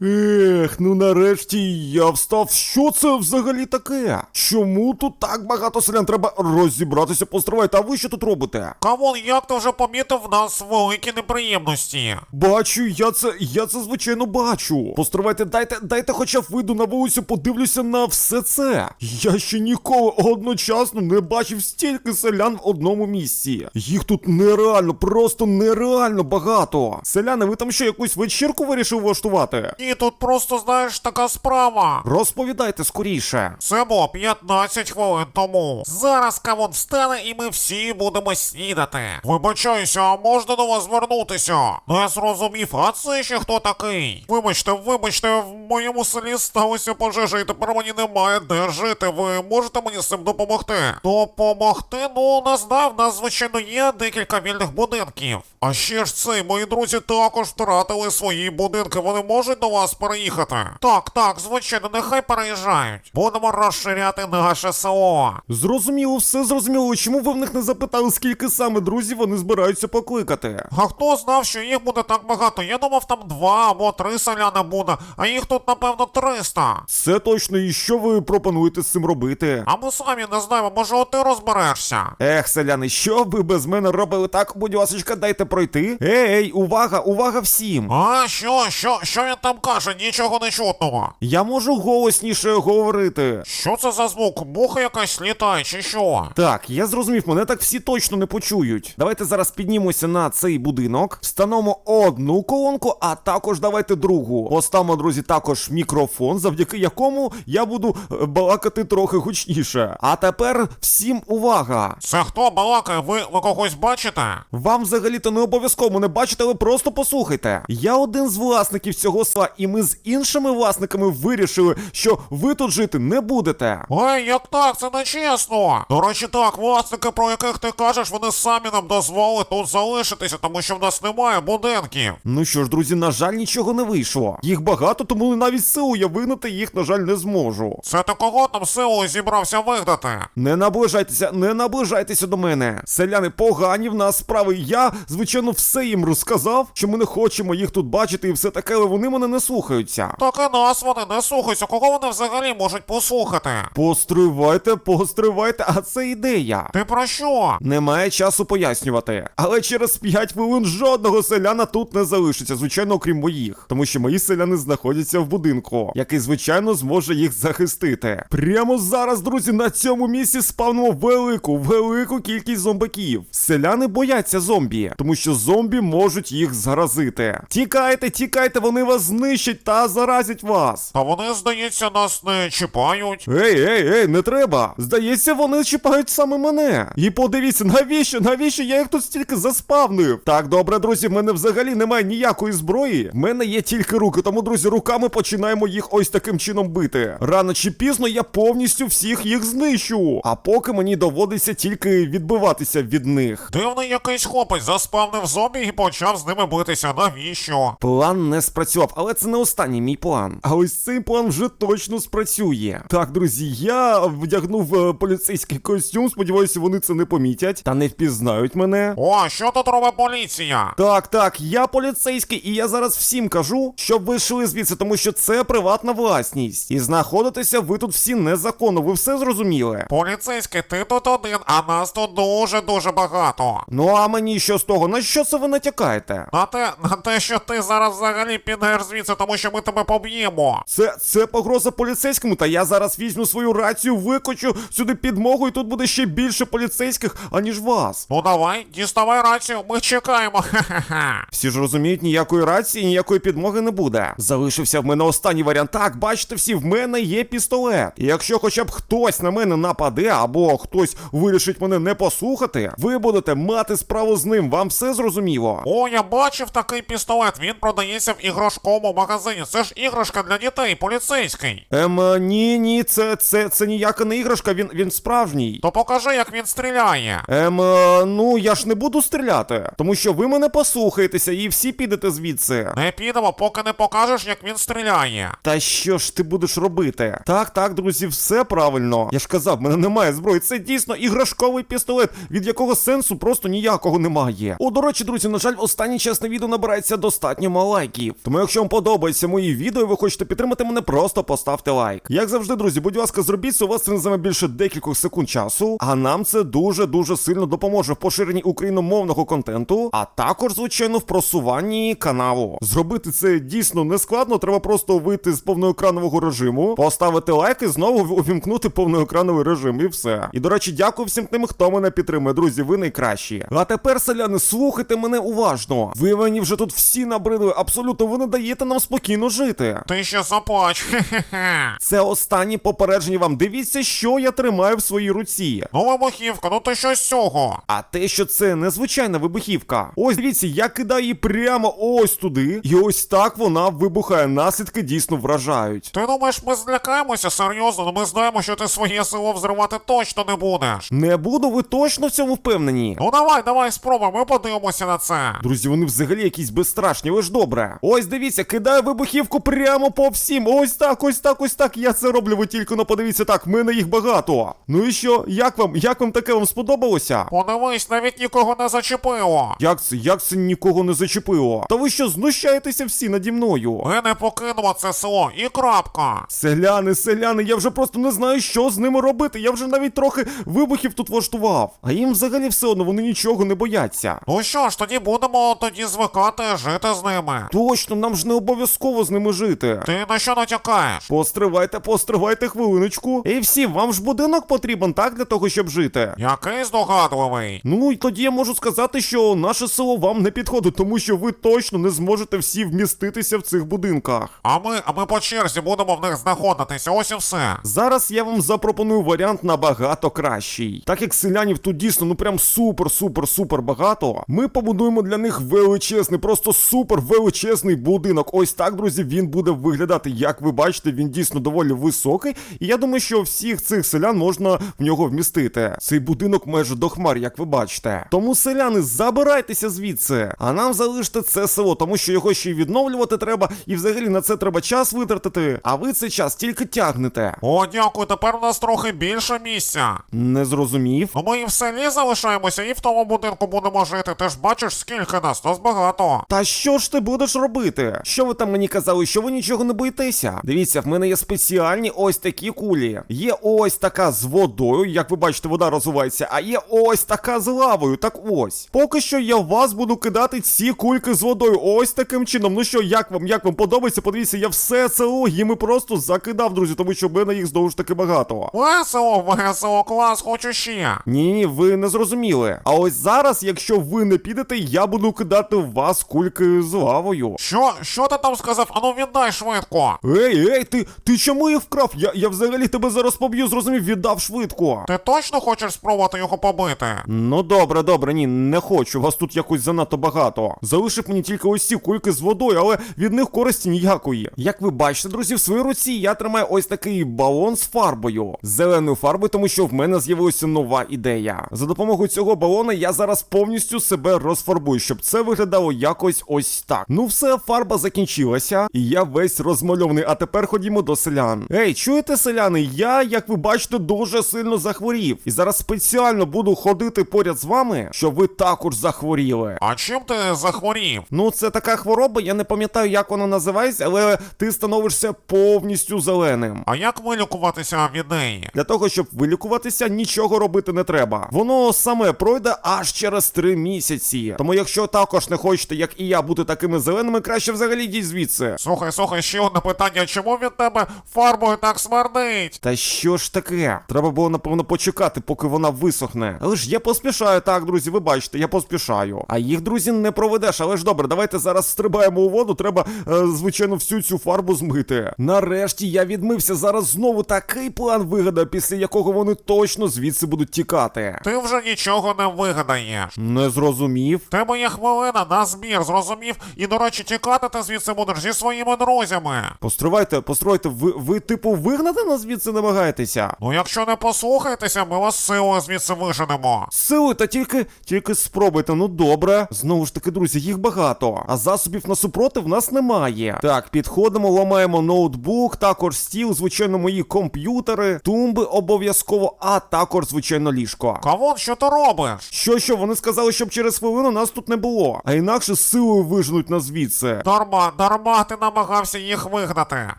Mm. Ех, ну нарешті я встав. Що це взагалі таке? Чому тут так багато селян? Треба розібратися, постривайте. А ви що тут робите? Кавун, як ти вже помітив, в нас великі неприємності. Бачу, я це, я це звичайно бачу. Постривайте, дайте, дайте хоча б вийду на вулицю, подивлюся на все це. Я ще ніколи одночасно не бачив стільки селян в одному місці. Їх тут нереально, просто нереально багато. Селяни, ви там що, якусь вечірку вирішили влаштувати? І тут просто, знаєш, така справа. Розповідайте скоріше. Це було 15 хвилин тому. Зараз кавун встане і ми всі будемо снідати. Вибачаюся, а можна до вас звернутися? Не зрозумів, а це ще хто такий? Вибачте, вибачте, в моєму селі сталося пожежа, і тепер мені немає де жити. Ви можете мені з цим допомогти? Допомогти? Ну, не знаю, в нас, звичайно, є декілька вільних будинків. А ще ж це, мої друзі також втратили свої будинки. Вони можуть до вас переїхати? Так, так, звичайно, нехай переїжджають. Будемо розширяти наше село. Зрозуміло, все зрозуміло. Чому ви в них не запитали, скільки саме друзів вони збираються покликати? А хто знав, що їх буде так багато? Я думав, там два або три селяни буде, а їх тут, напевно, 300. Це точно, і що ви пропонуєте з цим робити? А ми самі не знаємо, може, ти розберешся. Ех, селяни, що ви без мене робили так? Будь ласка, дайте пройти. Ей, ей, увага, увага всім! А що, що, що він там каже? Нічого не чутного. Я можу голосніше говорити. Що це за звук? Муха якась літає, чи що? Так, я зрозумів, мене так всі точно не почують. Давайте зараз піднімемося на цей будинок, встановимо одну колонку, а також давайте другу. Поставимо, друзі, також мікрофон, завдяки якому я буду е, балакати трохи гучніше. А тепер всім увага! Це хто балакає? Ви, ви когось бачите? Вам взагалі-то не обов'язково мене бачите, але просто послухайте. Я один з власників цього села, і ми з іншими власниками вирішили, що ви тут жити не будете. Ой, як так, це не чесно. До речі, так, власники, про яких ти кажеш, вони самі нам дозволили тут залишитися, тому що в нас немає будинків. Ну що ж, друзі, на жаль, нічого не вийшло. Їх багато, тому навіть силу я вигнати їх, на жаль, не зможу. Це ти кого там силою зібрався вигнати? Не наближайтеся, не наближайтеся до мене. Селяни погані в нас справи. Я, звичайно, все їм розказав, що ми не хочемо їх тут бачити і все таке, але вони мене не слухаються. Так і нас вони не слухаються, кого вони взагалі можуть послухати? Постривайте, постривайте, а це ідея. Ти про що? Немає часу пояснювати. Але через 5 хвилин жодного селяна тут не залишиться, звичайно, окрім моїх. Тому що мої селяни знаходяться в будинку, який, звичайно, зможе їх захистити. Прямо зараз, друзі, на цьому місці спавнимо велику, велику кількість зомбаків. Селяни бояться зомбі, тому що зомбі можуть їх заразити. Тікайте, тікайте, вони вас знищать та заразять вас. Та вони, здається, нас не чіпають. Ей, ей, ей, не треба. Здається, вони чіпають саме мене. І подивіться, навіщо, навіщо я їх тут стільки заспавнив? Так, добре, друзі, в мене взагалі немає ніякої зброї. В мене є тільки руки, тому, друзі, руками починаємо їх ось таким чином бити. Рано чи пізно я повністю всіх їх знищу. А поки мені доводиться тільки відбиватися від них. Дивний якийсь хлопець заспавнив зомбі і почав з ними битися. Навіщо? План не спрацював, але це не останній мій план. А ось цей план вже точно спрацює. Так, друзі, я вдягнув е, поліцейський костюм. Сподіваюся, вони це не помітять та не впізнають мене. О, що тут робить поліція? Так, так, я поліцейський, і я зараз всім кажу, щоб ви йшли звідси, тому що це приватна власність. І знаходитеся ви тут всі незаконно. Ви все зрозуміли? Поліцейський, ти тут один, а нас тут дуже-дуже багато. Ну а мені що з того? На що це ви натякаєте? На те, на те, що ти зараз взагалі підеш звідси, тому що ми тебе поб'ємо. Це це погроза поліцейському, та я зараз візьму свою рацію, викочу сюди підмогу, і тут буде ще більше поліцейських, аніж вас. Ну давай, діставай рацію, ми чекаємо. Ха-ха-ха. Всі ж розуміють, ніякої рації, ніякої підмоги не буде. Залишився в мене останній варіант. Так, бачите всі, в мене є пістолет. І якщо хоча б хтось на мене нападе, або хтось вирішить мене не послухати, ви будете мати справу з ним. Вам все зрозуміло? О, я бачив такий пістолет, він продається в іграшковому магазині. Це ж іграшка для дітей, поліцейський. Ем, е, ні, ні, це, це, це ніяка не іграшка, він, він справжній. То покажи, як він стріляє. Ем, е, ну я ж не буду стріляти, тому що ви мене послухаєтеся і всі підете звідси. Не підемо, поки не покажеш, як він стріляє. Та що ж ти будеш робити? Так, так, друзі, все правильно. Я ж казав, в мене немає зброї. Це дійсно іграшковий пістолет, від якого сенсу просто ніякого немає. О, до речі, друзі, на жаль, останній час на відео набирається достатньо мало лайків. Тому якщо вам подобаються мої відео, ви хочете підтримати мене, просто поставте лайк. Як завжди, друзі, будь ласка, зробіть це, у вас це не займе більше декількох секунд часу, а нам це дуже дуже сильно допоможе в поширенні україномовного контенту, а також, звичайно, в просуванні каналу. Зробити це дійсно не складно, треба просто вийти з повноекранового режиму, поставити лайк і знову увімкнути повноекрановий режим, і все. І до речі, дякую всім тим, хто мене підтримує, друзі. Ви найкращі. А тепер, селяни, слухайте мене уважно. Ви мені вже тут всі набридли, абсолютно ви не даєте нам спокійно жити. Ти ще заплач, хе-хе-хе. Це останнє попередження вам. Дивіться, що я тримаю в своїй руці. Ну, вибухівка, ну ти що з цього? А те, що це незвичайна вибухівка. Ось дивіться, я кидаю її прямо ось туди, і ось так вона вибухає. Наслідки дійсно вражають. Ти думаєш, ми злякаємося серйозно, ну ми знаємо, що ти своє село взривати точно не будеш. Не буду, ви точно в цьому впевнені. Ну давай, давай спробуй, ми подивимося на це. Друзі, вони взагалі якісь безстрашні, ви ж добре. Ось дивіться, кидаю вибухівку прямо по всім. Ось так, ось так, ось так. Я це роблю. Ви тільки ну подивіться так, в мене їх багато. Ну і що, як вам? Як вам таке вам сподобалося? Подивись, навіть нікого не зачепило. Як це? Як це нікого не зачепило? Та ви що, знущаєтеся всі наді мною? Ми не покинемо це село і крапка. Селяни, селяни, я вже просто не знаю, що з ними робити. Я вже навіть трохи вибухів тут влаштував. А їм взагалі все одно вони нічого не бояться. Ну що ж, тоді будемо тоді звикати жити з ними. Точно, нам ж не обов'язково з ними жити. Ти на що натякаєш? Постривайте, постривайте хвилиночку. І всі, вам ж будинок потрібен, так, для того, щоб жити. Який здогадливий. Ну і тоді я можу сказати, що наше село вам не підходить, тому що ви точно не зможете всі вміститися в цих будинках. А ми, а ми по черзі будемо в них знаходитися, ось і все. Зараз я вам запропоную варіант набагато кращий. Так як селянів тут дійсно ну прям супер, супер, супер багато. Ми побудуємо для них величезний, просто супер величезний будинок. Ось так, друзі, він буде виглядати. Як ви бачите, він дійсно доволі високий. І я думаю, що всіх цих селян можна в нього вмістити. Цей будинок майже до хмар, як ви бачите. Тому селяни, забирайтеся звідси. А нам залиште це село, тому що його ще й відновлювати треба, і взагалі на це треба час витратити. А ви цей час тільки тягнете. О, дякую, тепер у нас трохи більше місця. Не зрозумів. Ну ми і в селі залишаємося, і в тому будинку будемо жити. Ти ж бачиш, скільки нас, нас багато. Та що ж ти будеш робити? Що ви там мені казали, що ви нічого не боїтеся? Дивіться, в мене є спеціальні ось такі кулі. Є ось така з водою, як ви бачите, вода розвивається, а є ось така з лавою. Так ось. Поки що я в вас буду кидати ці кульки з водою. Ось таким чином. Ну що, як вам, як вам подобається? Подивіться, я все це логіми просто закидав, друзі, тому що в мене їх знову ж таки багато. Весело, весело, клас, хочу ще. Ні, ви не зрозуміли. А ось зараз, якщо ви не підете, я буду кидати в вас кульки з лавою. Що, що ти там сказав? Ану віддай швидко. Ей, ей, ти, ти чому їх вкрав? Я, я взагалі тебе зараз поб'ю, зрозумів, віддав швидко. Ти точно хочеш спробувати його побити? Ну добре, добре, ні, не хочу. Вас тут якось занадто багато. Залишив мені тільки ось ці кульки з водою, але від них користі ніякої. Як ви бачите, друзі, в своїй руці я тримаю ось такий балон з фарбою. Зеленою фарбою, тому що в мене з'явилася нова ідея. За допомогою цього балона я зараз повністю себе розфарбую, щоб це виглядало якось ось так. Ну все, фарба закінчилася, і я весь розмальований. А тепер ходімо до селян. Ей, чуєте, селяни? Я, як ви бачите, дуже сильно захворів. І зараз спеціально буду ходити поряд з вами, щоб ви також захворіли. А чим ти захворів? Ну, це така хвороба, я не пам'ятаю, як вона називається, але ти становишся повністю зеленим. А як вилікуватися від неї? Для того, щоб вилікуватися, нічого робити не треба. Воно саме пройде аж через три місяці. Тому, якщо також не хочете, як і я, бути такими зеленими, краще взагалі йдіть звідси. Слухай, слухай, ще одне питання, чому від тебе фарбою так смердить? Та що ж таке? Треба було, напевно, почекати, поки вона висохне. Але ж я поспішаю, так, друзі, ви бачите, я поспішаю. А їх, друзі, не проведеш. Але ж добре, давайте зараз стрибаємо у воду. Треба, е, звичайно, всю цю фарбу змити. Нарешті я відмився. Зараз знову такий план вигадав, після якого вони точно звідси будуть тікати. Ти вже нічого не вигадаєш. Не зрозумів. Тебе є хвилина на збір, зрозумів? І, до речі, тікати ти звідси будеш зі своїми друзями. Постривайте, постривайте, ви, ви типу, вигнати нас звідси намагаєтеся? Ну, якщо не послухаєтеся, ми вас силою звідси виженемо. Сили, та тільки, тільки спробуйте, ну добре. Знову ж таки, друзі, їх багато, а засобів на супротив в нас немає. Так, підходимо, ламаємо ноутбук, також стіл, звичайно, мої комп'ютери, тумби обов'язково, а також, звичайно, ліжко. Кавон, що ти робиш? Що, що, вони сказали, щоб через хвилину нас тут не було, а інакше силою виженуть нас звідси. Дарма, дарма, ти ти намагався їх вигнати?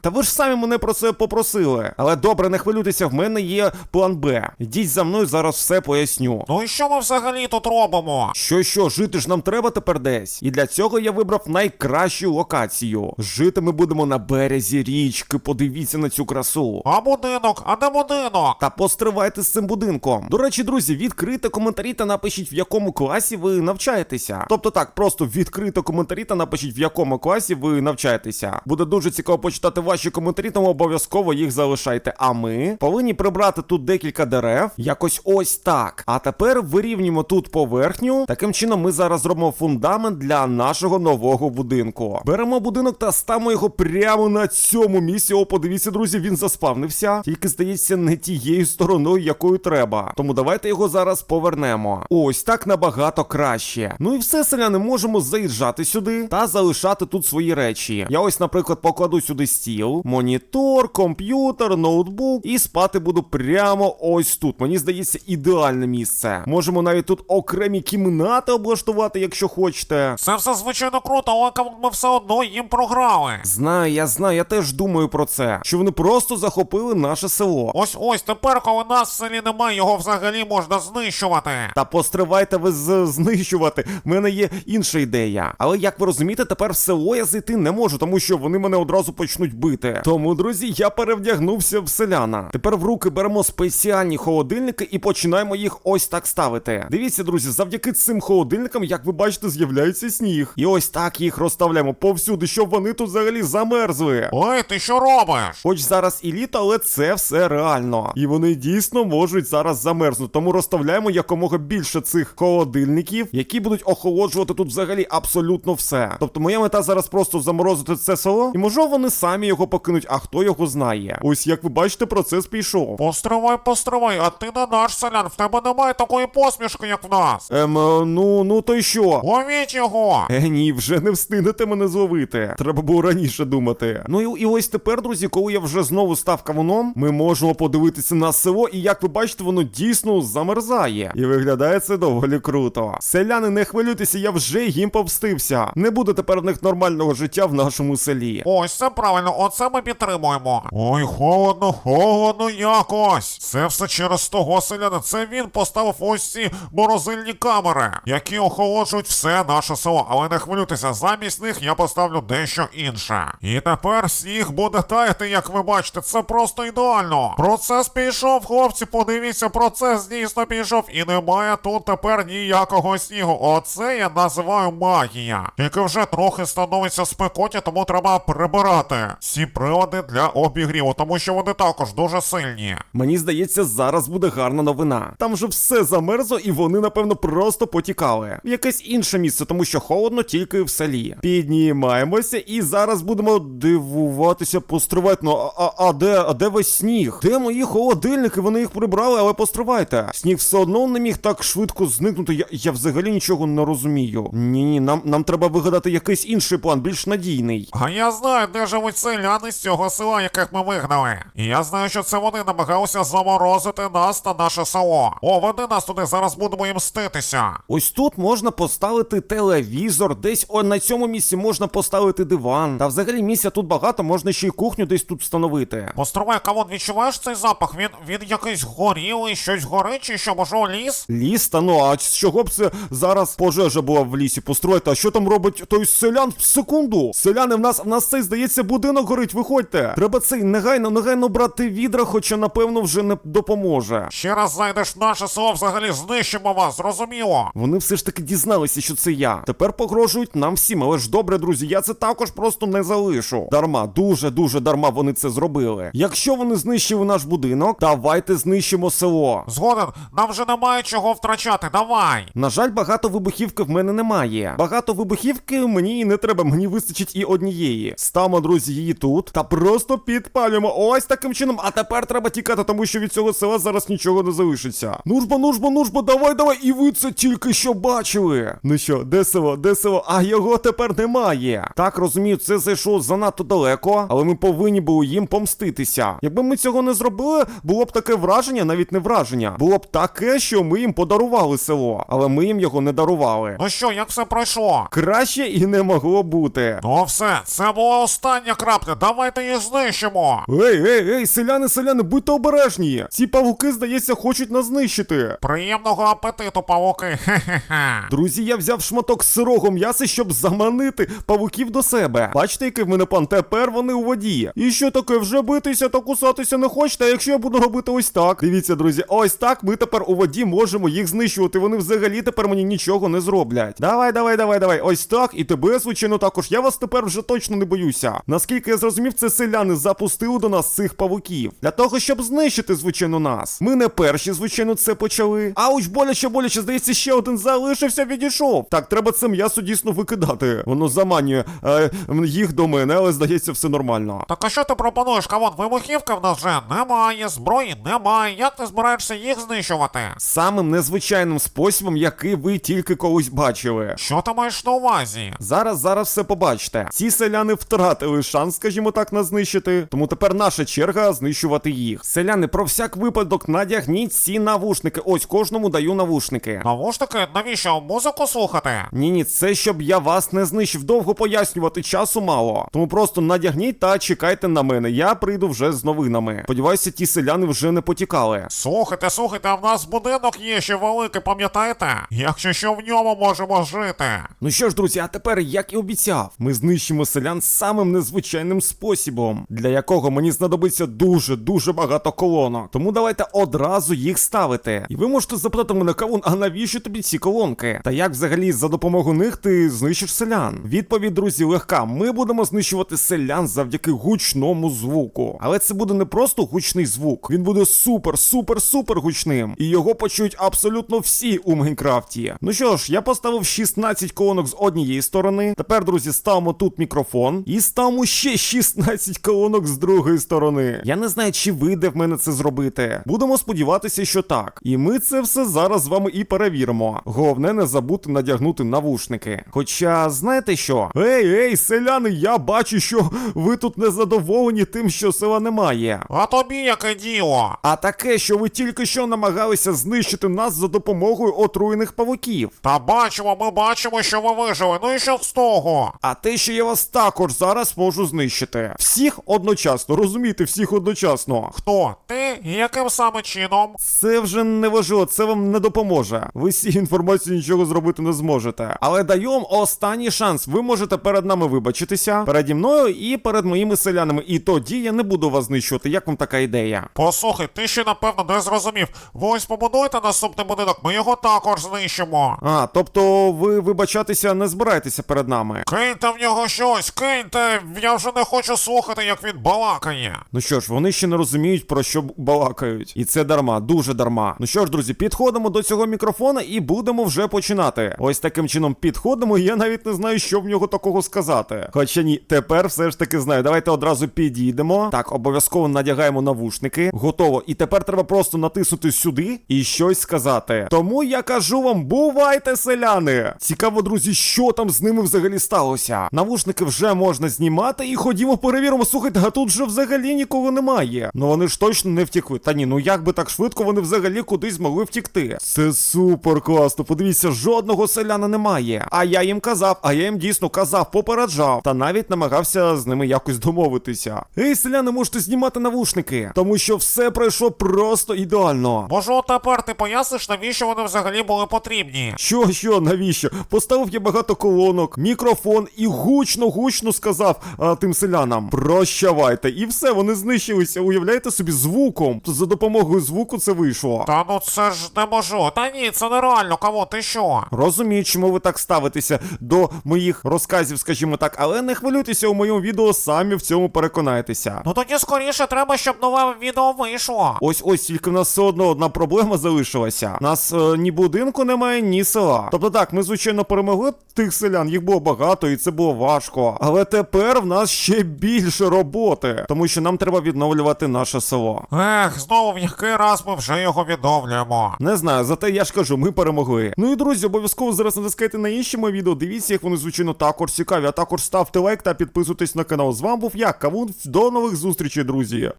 Та ви ж самі мене про це попросили. Але добре, не хвилюйтеся, в мене є план Б. Йдіть за мною, зараз все поясню. Ну і що ми взагалі тут робимо? Що що, жити ж нам треба тепер десь. І для цього я вибрав найкращу локацію. Жити ми будемо на березі річки. Подивіться на цю красу. А будинок, а де будинок? Та постривайте з цим будинком. До речі, друзі, відкрийте коментарі та напишіть, в якому класі ви навчаєтеся. Тобто так, просто відкрийте коментарі та напишіть, в якому класі ви навчаєтеся. Буде дуже цікаво почитати ваші коментарі, тому обов'язково їх залишайте. А ми повинні прибрати тут декілька дерев, якось ось так. А тепер вирівнюємо тут поверхню. Таким чином, ми зараз зробимо фундамент для нашого нового будинку. Беремо будинок та ставимо його прямо на цьому місці. О, подивіться, друзі, він заспавнився. Тільки здається, не тією стороною, якою треба. Тому давайте його зараз повернемо. Ось так набагато краще. Ну і все, селяни, можемо заїжджати сюди та залишати тут свої речі. Я ось, наприклад, покладу сюди стіл, монітор, комп'ютер, ноутбук і спати буду прямо ось тут. Мені здається, ідеальне місце. Можемо навіть тут окремі кімнати облаштувати, якщо хочете. Це все звичайно круто, але ми все одно їм програли. Знаю, я знаю, я теж думаю про це. Що вони просто захопили наше село. Ось ось тепер, коли нас в селі немає, його взагалі можна знищувати. Та постривайте ви з- знищувати. В мене є інша ідея. Але як ви розумієте, тепер в село я зайти не можу, тому що вони мене одразу почнуть бити. Тому, друзі, я перевдягнувся в селяна. Тепер в руки беремо спеціальні холодильники і починаємо їх ось так ставити. Дивіться, друзі, завдяки цим холодильникам, як ви бачите, з'являється сніг. І ось так їх розставляємо повсюди, щоб вони тут взагалі замерзли. Ой, ти що робиш? Хоч зараз і літо, але це все реально. І вони дійсно можуть зараз замерзнути. Тому розставляємо якомога більше цих холодильників, які будуть охолоджувати тут взагалі абсолютно все. Тобто моя мета зараз просто заморозити це село, і можливо вони самі його покинуть, а хто його знає. Ось як ви бачите, процес пішов. Постривай, постривай, а ти не наш селян, в тебе немає такої посмішки, як в нас. Ем, е, ну, ну то й що? Ловіть його! Е, ні, вже не встигнете мене зловити. Треба було раніше думати. Ну і, і ось тепер, друзі, коли я вже знову став кавуном, ми можемо подивитися на село, і як ви бачите, воно дійсно замерзає. І виглядає це доволі круто. Селяни, не хвилюйтеся, я вже їм повстився. Не буде тепер в них нормального життя в нашому селі. Ось це правильно, оце ми підтримуємо. Ой, холодно, холодно якось. Це все через того селяна. Це він поставив ось ці морозильні камери, які охолоджують все наше село. Але не хвилюйтеся, замість них я поставлю дещо інше. І тепер сніг буде таяти, як ви бачите, це просто ідеально. Процес пішов, хлопці, подивіться, процес дійсно пішов. І немає тут тепер ніякого снігу. Оце я називаю магія. Тільки вже трохи становиться спекоті, тому треба прибирати ці прилади для обігріву, тому що вони також дуже сильні. Мені здається, зараз буде гарна новина. Там вже все замерзло, і вони, напевно, просто потікали в якесь інше місце, тому що холодно тільки в селі. Піднімаємося і зараз будемо дивуватися, постривати. Ну, а, а, а де, а де весь сніг? Де мої холодильники? Вони їх прибрали, але постривайте. Сніг все одно не міг так швидко зникнути. Я, я взагалі нічого не розумію. Ні, ні, нам, нам треба вигадати якийсь інший план, більш надійний. А я знаю, де живуть селяни з цього села, яких ми вигнали. І я знаю, що це вони намагалися заморозити нас та наше село. О, веди нас туди, зараз будемо їм мститися. Ось тут можна поставити телевізор, десь о, на цьому місці можна поставити диван. Та взагалі місця тут багато, можна ще й кухню десь тут встановити. Постривай, кавон, відчуваєш цей запах? Він він якийсь горілий, щось горить, чи що, можливо, ліс? Ліс, та ну, а з чого б це зараз пожежа була в лісі? Постройте, а що там робить той селян в секунду? Селяни, в нас в нас цей здається будинок горить. Виходьте. Треба цей негайно, негайно брати відра, хоча напевно вже не допоможе. Ще раз зайдеш в наше село, взагалі знищимо вас, зрозуміло. Вони все ж таки дізналися, що це я. Тепер погрожують нам всім, але ж добре, друзі, я це також просто не залишу. Дарма, дуже дуже дарма вони це зробили. Якщо вони знищили наш будинок, давайте знищимо село. Згоден, нам вже немає чого втрачати, давай. На жаль, багато вибухівки в мене немає. Багато вибухівки мені і не треба, мені вистачить і однієї. Ставимо, друзі, її тут та просто підпалюємо. Ось таким чином. А тепер треба тікати, тому що від цього села зараз нічого не залишиться. Нужбо, нужбо, нужбо, давай, давай. І ви це тільки що бачили. Ну що, де село, де село? А його тепер немає. Так розумію, це зайшло занадто далеко, але ми повинні були їм помститися. Якби ми цього не зробили, було б таке враження, навіть не враження. Було б таке, що ми їм подарували село, але ми їм його не дарували. Ну що, як все пройшло? Краще і не могло бути. Ну все Все, це була остання крапля, давайте їх знищимо. Ей, ей, ей, селяни, селяни, будьте обережні! Ці павуки, здається, хочуть нас знищити. Приємного апетиту, павуки. Хе-хе-хе. Друзі, я взяв шматок сирого м'яса, щоб заманити павуків до себе. Бачите, який в мене план? Тепер вони у воді. І що таке, вже битися та кусатися не хочете? А якщо я буду робити ось так? Дивіться, друзі, ось так ми тепер у воді можемо їх знищувати. Вони взагалі тепер мені нічого не зроблять. Давай, давай, давай, давай. Ось так. І тебе, звичайно, також. Я вас тепер вже точно не боюся. Наскільки я зрозумів, це селяни запустили до нас цих павуків. Для того, щоб знищити, звичайно, нас. Ми не перші, звичайно, це почали. Ауч, боляче, боляче, здається, ще один залишився, відійшов. Так, треба це м'ясо дійсно викидати. Воно заманює е, їх до мене, але здається, все нормально. Так а що ти пропонуєш, Кавон? Вибухівки в нас вже немає, зброї немає. Як ти збираєшся їх знищувати? Самим незвичайним способом, який ви тільки колись бачили. Що ти маєш на увазі? Зараз, зараз все побачите. Ці селяни втратили шанс, скажімо так, нас знищити. Тому тепер наша черга знищувати їх. Селяни, про всяк випадок надягніть ці навушники. Ось кожному даю навушники. Навушники, навіщо музику слухати? Ні, ні, це щоб я вас не знищив. Довго пояснювати часу мало. Тому просто надягніть та чекайте на мене. Я прийду вже з новинами. Сподіваюся, ті селяни вже не потікали. Слухайте, слухайте, а в нас будинок є ще великий, пам'ятаєте? Якщо що в ньому можемо жити. Ну що ж, друзі, а тепер, як і обіцяв, ми знищимо селян самим незвичайним способом, для якого мені знадобиться дуже дуже багато колонок. Тому давайте одразу їх ставити. І ви можете запитати мене, кавун, а навіщо тобі ці колонки? Та як взагалі за допомогою них ти знищиш селян? Відповідь, друзі, легка. Ми будемо знищувати селян завдяки гучному звуку. Але це буде не просто гучний звук, він буде супер, супер, супер гучним. І його почують абсолютно всі у Майнкрафті. Ну що ж, я поставив 16 колонок з однієї сторони. Тепер, друзі, ставимо тут мікрофон і ставимо ще 16 колонок з другої сторони. Я не знаю, чи вийде в мене це зробити. Будемо сподіватися, що так. І ми це все зараз з вами і перевіримо. Головне, не забути надягнути навушники. Хоча, знаєте що? Ей, ей, селяни, я бачу, що ви тут незадоволені тим, що села немає. А тобі яке діло? А таке, що ви тільки що намагалися знищити нас за допомогою отруєних павуків. Та бачимо, ми бачимо, що ви вижили. Ну і що з того? А те, що я вас також зараз можу знищити. Всіх одночасно, розумієте, всіх одночасно. Хто? Ти? Яким саме чином? Це вже не важливо, це вам не допоможе. Ви з цією інформацією нічого зробити не зможете. Але даю вам останній шанс. Ви можете перед нами вибачитися, переді мною і перед моїми селянами. І тоді я не буду вас знищувати. Як вам така ідея? Послухай, ти ще напевно не зрозумів. Ви ось побудуєте наступний будинок, ми його також знищимо. А, тобто ви вибачатися не збираєтеся перед нами. Киньте в нього щось, киньте! Я вже не хочу слухати, як він балакає. Ну що ж, вони ще не розуміють, про що балакають. І це дарма, дуже дарма. Ну що ж, друзі, підходимо до цього мікрофона і будемо вже починати. Ось таким чином підходимо, і я навіть не знаю, що в нього такого сказати. Хоча ні, тепер все ж таки знаю. Давайте одразу підійдемо. Так, обов'язково надягаємо навушники. Готово. І тепер треба просто натиснути сюди і щось сказати. Тому я кажу вам, бувайте, селяни! Цікаво, друзі, що там з ними взагалі сталося. Навушники вже можна знімати і ходімо перевіримо. Слухайте, а тут вже взагалі нікого немає. Ну вони ж точно не втекли. Та ні, ну як би так швидко вони взагалі кудись могли втікти. Це супер класно. Подивіться, жодного селяна немає. А я їм казав, а я їм дійсно казав, попереджав. Та навіть намагався з ними якось домовитися. Ей, селяни, можете знімати навушники, тому що все пройшло просто ідеально. Може, от тепер ти поясниш, навіщо вони взагалі були потрібні? Що, що, навіщо? Поставив я багато колонок, мікрофон і гучно, гучно сказав а, тим селянам: прощавайте. І все, вони знищилися. Уявляєте собі звуком. За допомогою звуку це вийшло. Та ну це ж не можу. Та ні, це нереально, кого ти що? Розумію, чому ви так ставитеся до моїх розказів, скажімо так, але не хвилюйтеся у моєму відео, самі в цьому переконайтеся. Ну тоді скоріше треба, щоб нове відео вийшло. Ось ось тільки в нас все одно одна проблема залишилася. Нас е, ні будинку немає, ні села. Тобто так, ми звичайно перемогли тих селян, їх було багато, і це було важко. Але тепер в нас ще більше роботи, тому що нам треба відновлювати наше село. Ех, знову в який раз ми вже його відновлюємо. Не знаю, зате я ж кажу, ми перемогли. Ну і друзі, обов'язково зараз натискайте на інші мої відео. Дивіться, як вони звичайно також цікаві. А також ставте лайк та підписуйтесь на канал. З вами був я, Кавун. До нових зустрічей, друзі.